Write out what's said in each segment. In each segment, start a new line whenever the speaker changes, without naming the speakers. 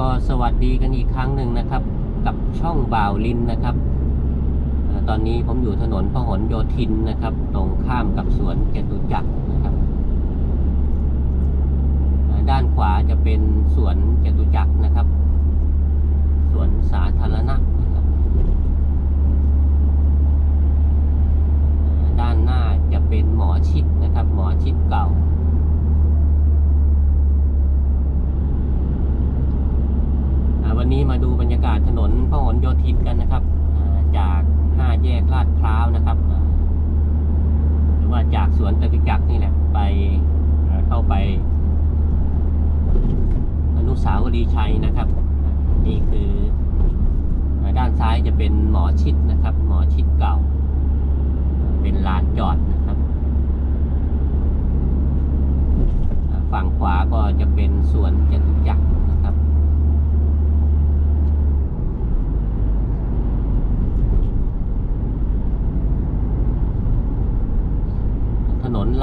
ก็สวัสดีกันอีกครั้งหนึ่งนะครับ กับช่องบ่าวลินนะครับ ตอนนี้ผมอยู่ถนนพหลโยธินนะครับ ตรงข้ามกับสวนจตุจักรนะครับ ด้านขวาจะเป็นสวนจตุจักรนะครับ สวนสาธารณะนะครับ ด้านหน้าจะเป็นหมอชิดนะครับ หมอชิดเก่า อ่าวั นนี้มาดูบรรยากาศถนนพหลโยธินกันนะครับจากห้าแยกลาดพร้าวนะครับ หรือว่าจากสวนจตุจักนี่แหละไปเข้าไป อนุสาวรีย์ชัยนะครับ นี่คือด้านซ้ายจะเป็นหมอชิดนะครับ หมอชิดเก่า เป็นลานจอดนะครับ ฝั่งขวาก็จะเป็นสวนจตุจักร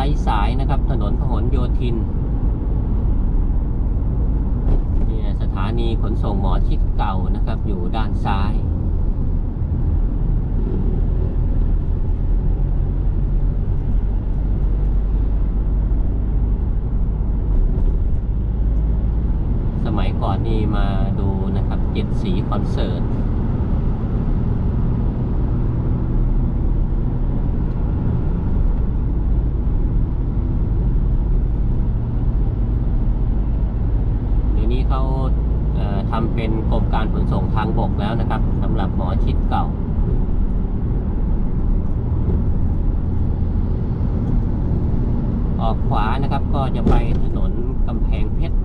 นะครับถนนไร้สายนะครับ ถนนพหลโยธินเนี่ยสถานีขนส่งหมอชิดเก่านะครับ อยู่ด้านซ้ายสมัยก่อนนี่มาดูนะครับเจ็ดสีคอนเสิร์ต เดี๋ยวนี้เขาเอ่อ ทำเป็นกรมการขนส่งทางบกแล้วนะครับสำหรับหมอชิดเก่า ออกขวานะครับก็จะไปถนนกำแพงเพชร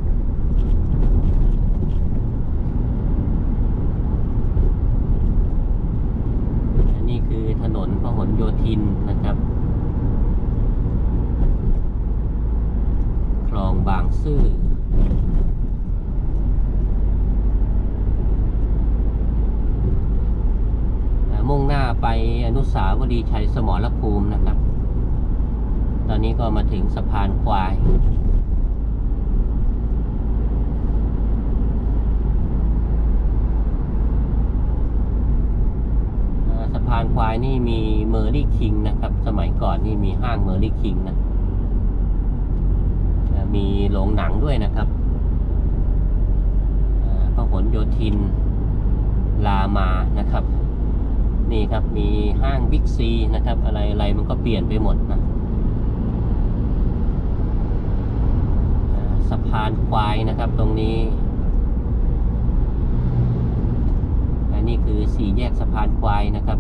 นนี้คือถนนพหลโยธินนะครับคลองบางซื่อ อ่ามุ่ งหน้าไปอนุสาวรีย์ชัยสมรภูมินะครับ ตอนนี้ก็มาถึงสะพานควาย สะพานควายนี่มีเมอร์ลี่คิงนะครับ สมัยก่อนนี่มีห้างเมอร์ลี่คิงนะ มีโรงหนังด้วยนะครับอ่าพหลโยธิน ลามานะครับ นี่ครับมีห้างบิ๊กซีนะครับ อะไรอะไรมันก็เปลี่ยนไปหมดนะสะพานควายนะครับตรงนี้ อันนี้คือสี่แยกสะพานควายนะครับ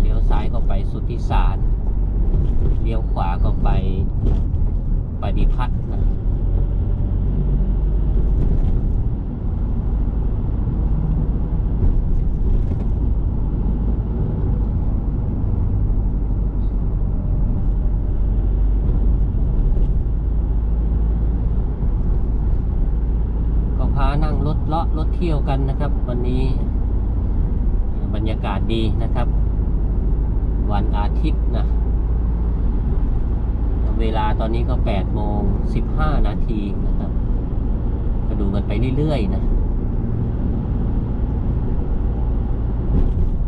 เลี้ยวซ้ายก็ไปสุทธิสาร เลี้ยวขวาก็ไปปฏิพัฒน์นะ ก็พานั่ง รถเลาะรถเที่ยวกันนะครับ วันนี้บรรยากาศดีนะครับ วันอาทิตย์นะ เวลาตอนนี้ก็8โมง15 นาทีนะครับ ก็ดูกันไปเรื่อยๆนะ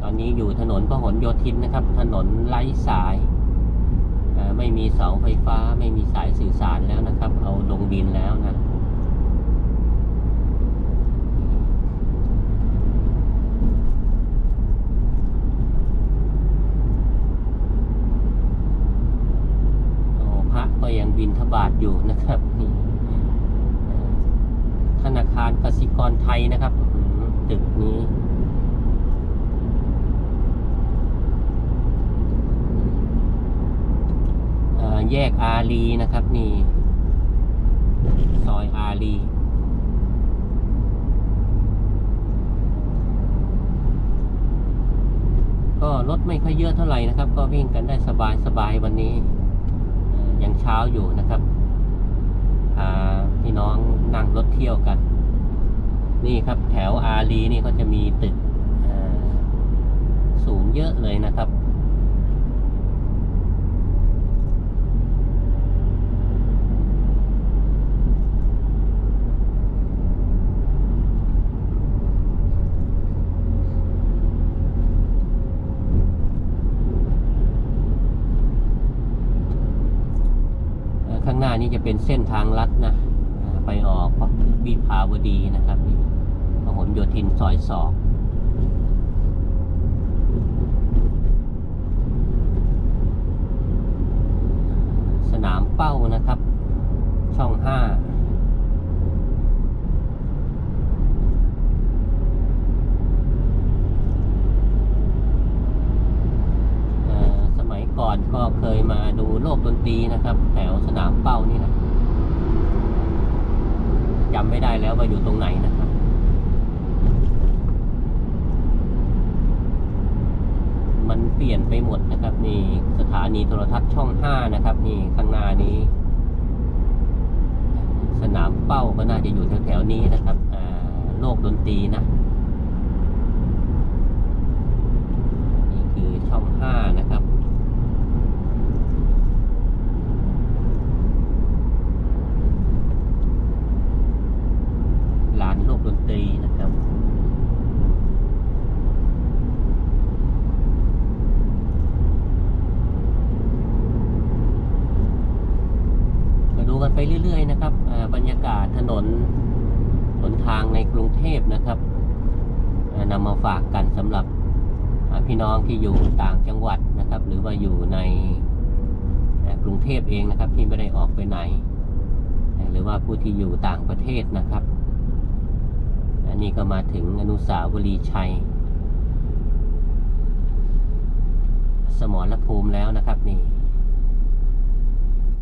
ตอนนี้อยู่ถนนพหลโยธินนะครับ ถนนไร้สาย ไม่มีเสาไฟฟ้าไม่มีสายสื่อสารแล้วนะครับ เอาลงดินแล้วนะ โอ้พระก็ยังบินทบาท อยู่นะครับนี่ธนาคารกสิกรไทยนะครับตึกนี้แยกอารีนะครับนี่ซอยอารีก็รถไม่ค่อยเยอะเท่าไหร่นะครับ ก็วิ่งกันได้สบายสบายวันนี้เอ่อยังเช้าอยู่นะครับาพี่น้องนั่งรถเที่ยวกัน นี่ครับแถวอารีนี่ก็จะมีตึกสูงเยอะเลยนะครับ อ หน้านี้จะเป็นเส้นทางลัดนะไปออกวิภาวดีนะครับนี่พหลโยธินซอยสองสนามเป้านะครับ ช่องห้าสมัยก่อนก็เคย มาดูโลกดนตรีนะครับ แถวสนามเป้านี่นะจำไม่ได้แล้วว่าอยู่ตรงไหนนะครับมันเปลี่ยนไปหมดนะครับนี่สถานีโทรทัศน์ช่องห้านะครับนี่ข้างหน้านี้ สนามเป้าก็น่าจะอยู่แถวๆนี้นะครับโลกดนตรีนะ นี่คือช่องห้านะครับ ลานโลกดนตรีนะครับ มาดูกันไปเรื่อย ๆ นะครั บรรยากาศถนนหนทางในกรุงเทพนะครับนำมาฝากกันสำหรับพี่น้องที่อยู่ต่างจังหวัดนะครับ หรือว่าอยู่ในกรุงเทพเองนะครับ ที่ไม่ได้ออกไปไหน หรือว่าผู้ที่อยู่ต่างประเทศนะครับ อันนี้ก็มาถึงอนุสาวรีย์ชัย สมรภูมิแล้วนะครับนี่